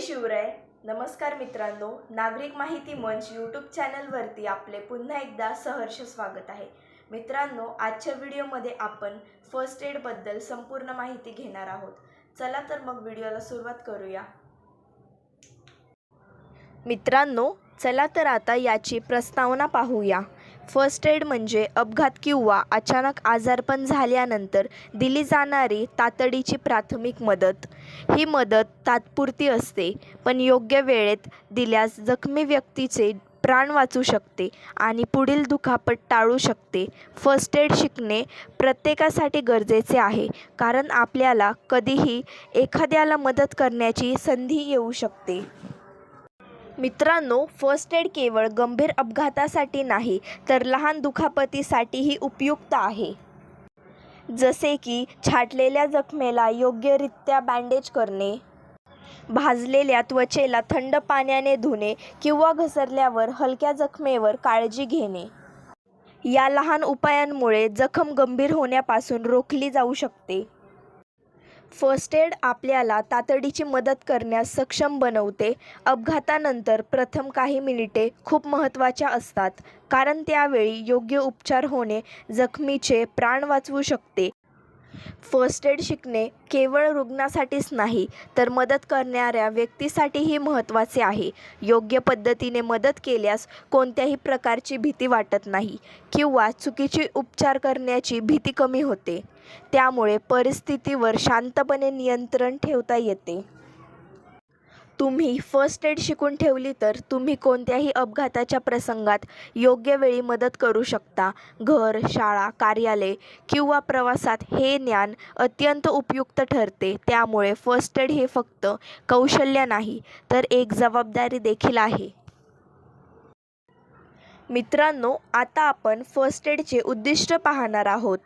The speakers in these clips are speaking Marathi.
शिवराय नमस्कार मित्रांनो. नागरिक माहिती मंच यूट्यूब चॅनलवरती आपले पुन्हा एकदा सहर्ष स्वागत आहे. मित्रांनो आजच्या व्हिडिओमध्ये आपण फर्स्ट एडबद्दल संपूर्ण माहिती घेणार आहोत. चला तर मग व्हिडिओला सुरुवात करूया. मित्रांनो चला तर आता याची प्रस्तावना पाहूया. फर्स्ट एड म्हणजे अपघात किंवा अचानक आजारपण झाल्यानंतर दिली जाणारी तातडीची प्राथमिक मदत. ही मदत तात्पुरती असते पण योग्य वेळेत दिल्यास जखमी व्यक्तीचे प्राण वाचू शकते आणि पुढील दुखापत टाळू शकते. फर्स्ट एड शिकणे प्रत्येकासाठी गरजेचे आहे कारण आपल्याला कधीही एखाद्याला मदत करण्याची संधी येऊ शकते. मित्रांनो फर्स्ट एड केवळ गंभीर अपघातासाठी नाही तर लहान दुखापतीसाठीही उपयुक्त आहे. जसे की छाटलेल्या जखमेला योग्यरित्या बँडेज करणे भाजलेल्या त्वचेला थंड पाण्याने धुणे किंवा घसरल्यावर हलक्या जखमेवर काळजी घेणे. या लहान उपायांमुळे जखम गंभीर होण्यापासून रोखली जाऊ शकते. फर्स्ट एड आपल्याला तातडीची मदत करण्यास सक्षम बनवते. अपघातानंतर प्रथम काही मिनिटे खूप महत्त्वाच्या असतात. कारण त्यावेळी योग्य उपचार होणे जखमीचे प्राण वाचवू शकते. फर्स्ट एड शिकणे केवळ रुग्णासाठीच नाही तर मदत करणाऱ्या व्यक्तीसाठीही महत्त्वाचे आहे. योग्य पद्धतीने मदत केल्यास कोणत्याही प्रकारची भीती वाटत नाही किंवा चुकीची उपचार करण्याची भीती कमी होते. त्यामुळे परिस्थितीवर शांतपणे नियंत्रण ठेवता येते. तुम्ही फर्स्ट एड शिकून ठेवली तर तुम्ही कोणत्याही अपघाताच्या प्रसंगात योग्य वेळी मदत करू शकता. घर शाळा कार्यालय किंवा प्रवासात हे ज्ञान अत्यंत उपयुक्त ठरते. त्यामुळे फर्स्ट एड हे फक्त कौशल्य नाही तर एक जबाबदारी देखील आहे. मित्रांनो आता आपण फर्स्ट एडचे उद्दिष्ट पाहणार आहोत.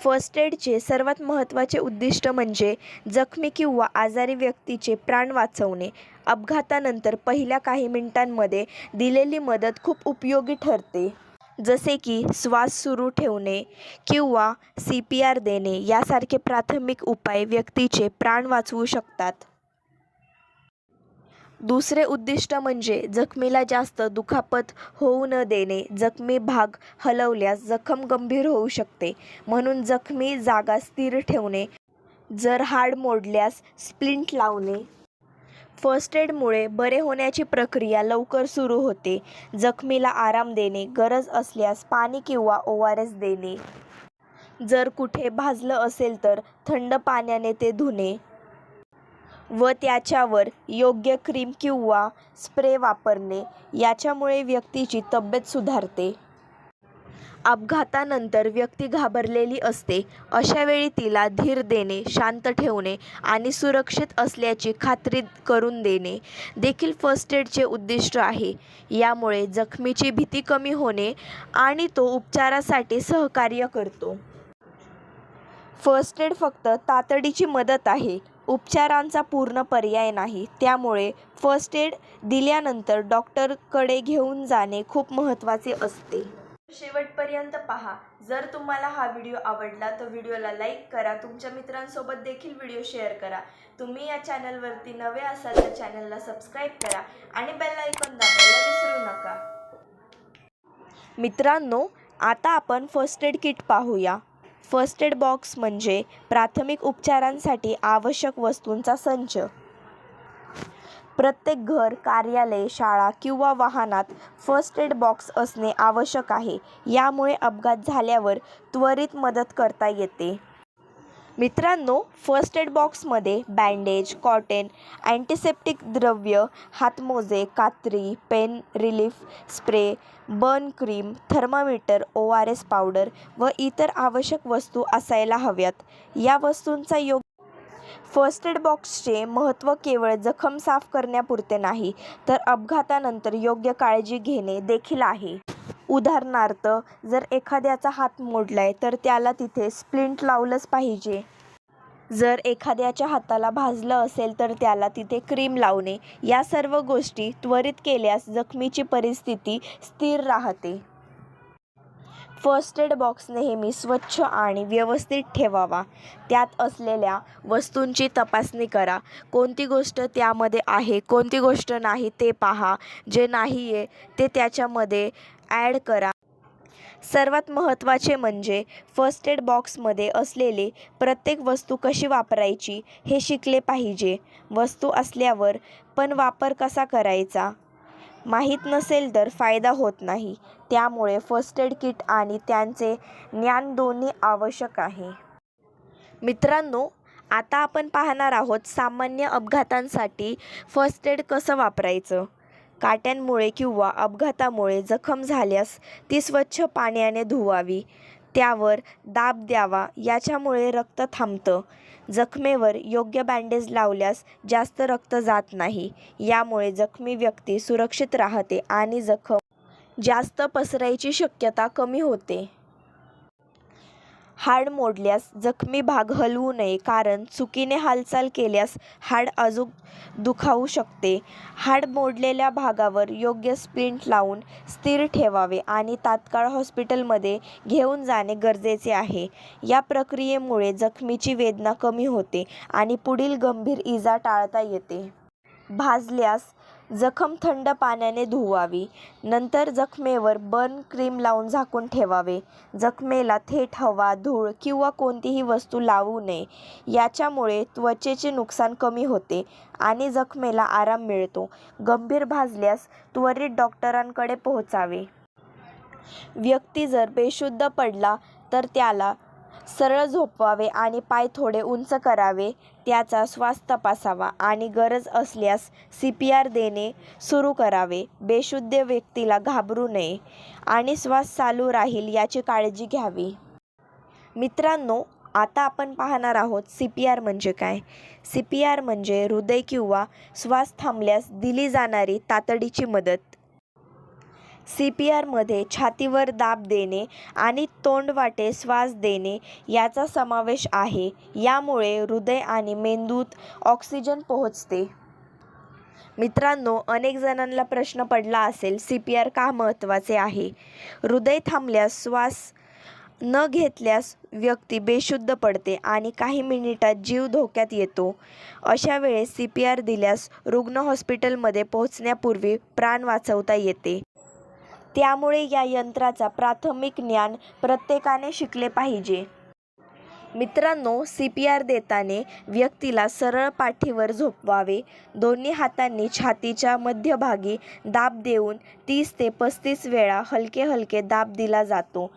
फर्स्ट एडचे सर्वात महत्त्वाचे उद्दिष्ट म्हणजे जखमी किंवा आजारी व्यक्तीचे प्राण वाचवणे. अपघातानंतर पहिल्या काही मिनिटांमध्ये दिलेली मदत खूप उपयोगी ठरते. जसे की श्वास सुरू ठेवणे किंवा सी पी आर देणे यासारखे प्राथमिक उपाय व्यक्तीचे प्राण वाचवू शकतात. दुसरे उद्दिष्ट म्हणजे जखमीला जास्त दुखापत होऊ न देणे जखमी भाग हलवल्यास जखम गंभीर होऊ शकते. म्हणून जखमी जागा स्थिर ठेवणे जर हाड मोडल्यास स्प्लिंट लावणे. फर्स्ट एडमुळे बरे होण्याची प्रक्रिया लवकर सुरू होते. जखमीला आराम देणे गरज असल्यास पाणी किंवा ओ आर एस देणे. जर कुठे भाजलं असेल तर थंड पाण्याने ते धुणे. व त्याच्यावर योग्य क्रीम किंवा स्प्रे वापरणे याच्यामुळे व्यक्तीची तब्येत सुधारते. अपघातानंतर व्यक्ती घाबरलेली असते. अशावेळी तिला धीर देणे शांत ठेवणे आणि सुरक्षित असल्याची खात्री करून देणे देखील फर्स्ट एडचे उद्दिष्ट आहे. यामुळे जखमीची भीती कमी होणे आणि तो उपचारासाठी सहकार्य करतो. फर्स्ट एड फक्त तातडीची मदत आहे. उपचारांचा पूर्ण पर्याय नाही. त्यामुळे फर्स्ट एड दिल्यानंतर डॉक्टरकडे घेऊन जाणे खूप महत्त्वाचे असते. शेवटपर्यंत पहा जर तुम्हाला हा व्हिडिओ आवडला तर व्हिडिओला लाईक करा. तुमच्या मित्रांसोबत देखील व्हिडिओ शेअर करा. तुम्ही या चॅनलवरती नवे असाल तर चॅनलला सबस्क्राईब करा आणि बेल आयकॉन दाबायला विसरू नका. मित्रांनो आता आपण फर्स्ट एड किट पाहूया. फर्स्ट एड बॉक्स म्हणजे प्राथमिक उपचारांसाठी आवश्यक वस्तूंचा संच. प्रत्येक घर कार्यालय शाळा किंवा वाहनात फर्स्ट एड बॉक्स असणे आवश्यक आहे. यामुळे अपघात झाल्यावर त्वरित मदत करता येते. मित्रांनो फर्स्ट एड बॉक्समध्ये बँडेज कॉटन अँटीसेप्टिक द्रव्य हातमोजे कात्री pain relief spray burn cream thermometer O R S powder व इतर आवश्यक वस्तू असायला हव्यात. या वस्तूंचा योग्य फर्स्ट एड बॉक्सचे महत्त्व केवळ जखम साफ करण्यापुरते नाही तर अपघातानंतर योग्य काळजी घेणे देखील आहे. उदाहरणार्थ जर एखाद्याचा हात मोडलाय तर त्याला तिथे स्प्लिंट लावलंच पाहिजे. जर एखाद्याच्या हाताला भाजलं असेल तर त्याला तिथे क्रीम लावणे. या सर्व गोष्टी त्वरित केल्यास जखमीची परिस्थिती स्थिर राहते. फर्स्ट एड बॉक्स नेहमी स्वच्छ आणि व्यवस्थित ठेवावा. त्यात असलेल्या वस्तूंची तपासणी करा. कोणती गोष्ट त्यामध्ये आहे कोणती गोष्ट नाही ते पहा. जे नाही आहे ते त्याच्यामध्ये ॲड करा. सर्वात महत्त्वाचे म्हणजे फर्स्ट एड बॉक्समध्ये असलेले प्रत्येक वस्तू कशी वापरायची हे शिकले पाहिजे. वस्तू असल्यावर पण वापर कसा करायचा? माहीत नसेल तर फायदा होत नाही. त्यामुळे फर्स्ट एड किट आणि त्यांचे ज्ञान दोन्ही आवश्यक आहे. मित्रांनो आता आपण पाहणार आहोत सामान्य अपघातांसाठी फर्स्ट एड कसं वापरायचं? काट्यांमुळे किंवा अपघातामुळे जखम झाल्यास ती स्वच्छ पाण्याने धुवावी. त्यावर दाब द्यावा. याच्यामुळे रक्त थांबतं. जखमेवर योग्य बँडेज लावल्यास जास्त रक्त जात नाही. यामुळे जखमी व्यक्ती सुरक्षित राहते आणि जखम जास्त पसरायची शक्यता कमी होते. हाड मोडल्यास जखमी भाग हलवू नये कारण चुकीने हालचाल केल्यास हाड अजून दुखावू शकते. हाड मोडलेल्या भागावर योग्य स्प्लिंट लावून स्थिर ठेवावे आणि तात्काळ हॉस्पिटलमध्ये घेऊन जाणे गरजेचे आहे. या प्रक्रियेमुळे जखमीची वेदना कमी होते आणि पुढील गंभीर इजा टाळता येते. भाजल्यास जखम थंड पाण्याने धुवावी. नंतर जखमेवर बर्न क्रीम लावून झाकून ठेवावे. जखमेला थेट हवा धूळ किंवा कोणतीही वस्तू लावू नये. याच्यामुळे त्वचेचे नुकसान कमी होते आणि जखमेला आराम मिळतो. गंभीर भाजल्यास त्वरित डॉक्टरांकडे पोहोचावे. व्यक्ती जर बेशुद्ध पडला तर त्याला सरळ झोपवावे आणि पाय थोडे उंच करावे त्याचा श्वास तपासावा आणि गरज असल्यास सी पी आर देणे सुरू करावे. बेशुद्ध व्यक्तीला घाबरू नये आणि श्वास चालू राहील याची काळजी घ्यावी. मित्रांनो आता आपण पाहणार आहोत सी पी आर म्हणजे काय. सी पी आर म्हणजे हृदय किंवा श्वास थांबल्यास दिली जाणारी तातडीची मदत. सी पी आरमध्ये छातीवर दाब देणे आणि तोंडवाटे श्वास देणे याचा समावेश आहे. यामुळे हृदय आणि मेंदूत ऑक्सिजन पोहोचते. मित्रांनो अनेक जणांना प्रश्न पडला असेल सी पी आर का महत्त्वाचे आहे? हृदय थांबल्यास श्वास न घेतल्यास व्यक्ती बेशुद्ध पडते आणि काही मिनिटात जीव धोक्यात येतो. अशा वेळेस सी पी आर दिल्यास रुग्ण हॉस्पिटलमध्ये पोहोचण्यापूर्वी प्राण वाचवता येते. त्यामुळे या यंत्राचा प्राथमिक ज्ञान प्रत्येकाने शिकले पाहिजे. मित्रांनो सी पी आर देताने व्यक्तीला सरळ पाठीवर झोपवावे. दोन्ही हातांनी छातीच्या मध्यभागी दाब देऊन तीस ते पस्तीस वेळा हलके हलके दाब दिला जातो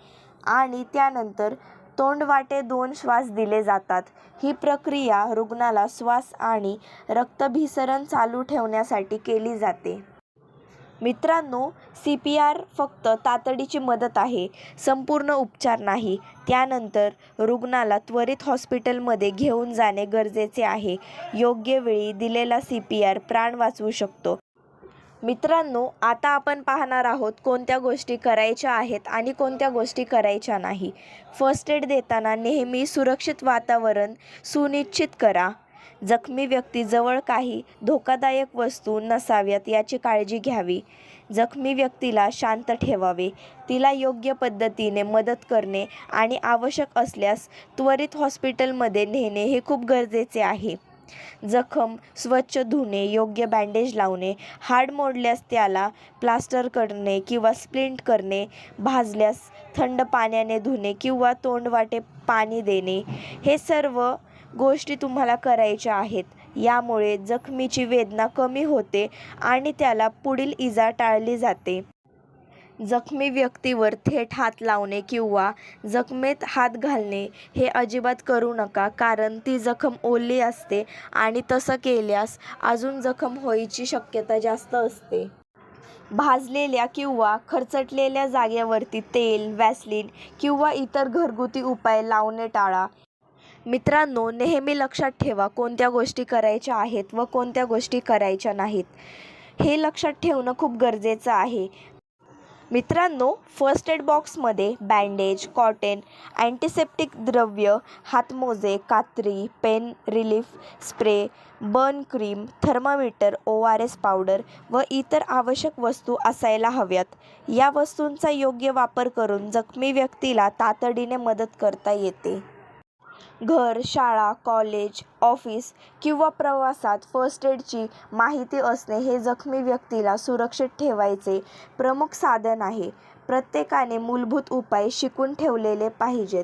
आणि त्यानंतर तोंडवाटे दोन श्वास दिले जातात. ही प्रक्रिया रुग्णाला श्वास आणि रक्तभिसरण चालू ठेवण्यासाठी केली जाते. मित्रांनो सी पी आर फक्त तातडीची मदत आहे. संपूर्ण उपचार नाही. त्यानंतर रुग्णाला त्वरित हॉस्पिटलमध्ये घेऊन जाणे गरजेचे आहे. योग्य वेळी दिलेला सी पी आर प्राण वाचवू शकतो. मित्रांनो आता आपण पाहणार आहोत कोणत्या गोष्टी करायच्या आहेत आणि कोणत्या गोष्टी करायच्या नाही. फर्स्ट एड देताना नेहमी सुरक्षित वातावरण सुनिश्चित करा. जखमी व्यक्तीजवळ काही धोकादायक वस्तू नसाव्यात याची काळजी घ्यावी. जखमी व्यक्तीला शांत ठेवावे. तिला योग्य पद्धतीने मदत करणे आणि आवश्यक असल्यास त्वरित हॉस्पिटलमध्ये नेणे हे खूप गरजेचे आहे. जखम स्वच्छ धुणे योग्य बँडेज लावणे हाड मोडल्यास त्याला प्लास्टर करणे किंवा स्प्लिंट करणे भाजल्यास थंड पाण्याने धुणे किंवा तोंडवाटे पाणी देणे हे सर्व गोष्टी तुम्हाला करायच्या आहेत. यामुळे जखमीची वेदना कमी होते आणि त्याला पुढील इजा टाळली जाते. जखमी व्यक्तीवर थेट हात लावणे किंवा जखमेत हात घालणे हे अजिबात करू नका कारण ती जखम ओली असते आणि तसं केल्यास अजून जखम व्हायची शक्यता जास्त असते. भाजलेल्या किंवा खरचटलेल्या जागेवरती तेल वॅसलिन किंवा इतर घरगुती उपाय लावणे टाळा. मित्रांनो नेहमी लक्षात ठेवा कोणत्या गोष्टी करायच्या आहेत व कोणत्या गोष्टी करायच्या नाहीत. हे लक्षात ठेवणं खूप गरजेचं आहे. मित्रांनो फर्स्ट एड बॉक्समध्ये बँडेज कॉटन अँटीसेप्टिक द्रव्य हातमोजे कात्री pain relief spray burn cream thermometer O R S powder व इतर आवश्यक वस्तू असायला हव्यात. या वस्तूंचा योग्य वापर करून जखमी व्यक्तीला तातडीने मदत करता येते. घर शाळा कॉलेज ऑफिस किंवा प्रवासात फर्स्ट एडची माहिती असणे हे जखमी व्यक्तीला सुरक्षित ठेवायचे प्रमुख साधन आहे. प्रत्येकाने मूलभूत उपाय शिकून ठेवलेले पाहिजेत.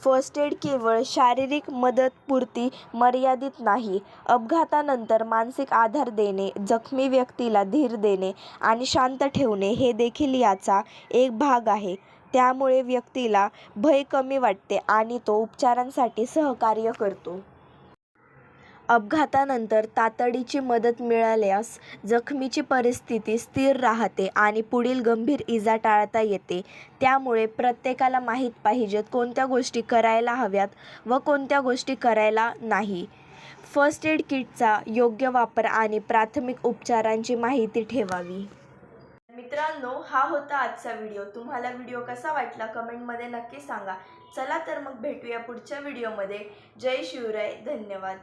फर्स्ट एड केवळ शारीरिक मदतपुरती मर्यादित नाही अपघातानंतर मानसिक आधार देणे जखमी व्यक्तीला धीर देणे आणि शांत ठेवणे हे देखील याचा एक भाग आहे. त्यामुळे व्यक्तीला भय कमी वाटते आणि तो उपचारांसाठी सहकार्य करतो. अपघातानंतर तातडीची मदत मिळाल्यास जखमीची परिस्थिती स्थिर राहते आणि पुढील गंभीर इजा टाळता येते. त्यामुळे प्रत्येकाला माहीत पाहिजेत कोणत्या गोष्टी करायला हव्यात व कोणत्या गोष्टी करायला नाही. फर्स्ट एड किटचा योग्य वापर आणि प्राथमिक उपचारांची माहिती ठेवावी. मित्रांनो हा होता आजचा व्हिडिओ. तुम्हाला व्हिडिओ कसा वाटला कमेंटमध्ये नक्की सांगा. चला तर मग भेटूया पुढच्या व्हिडिओमध्ये. जय शिवराय. धन्यवाद.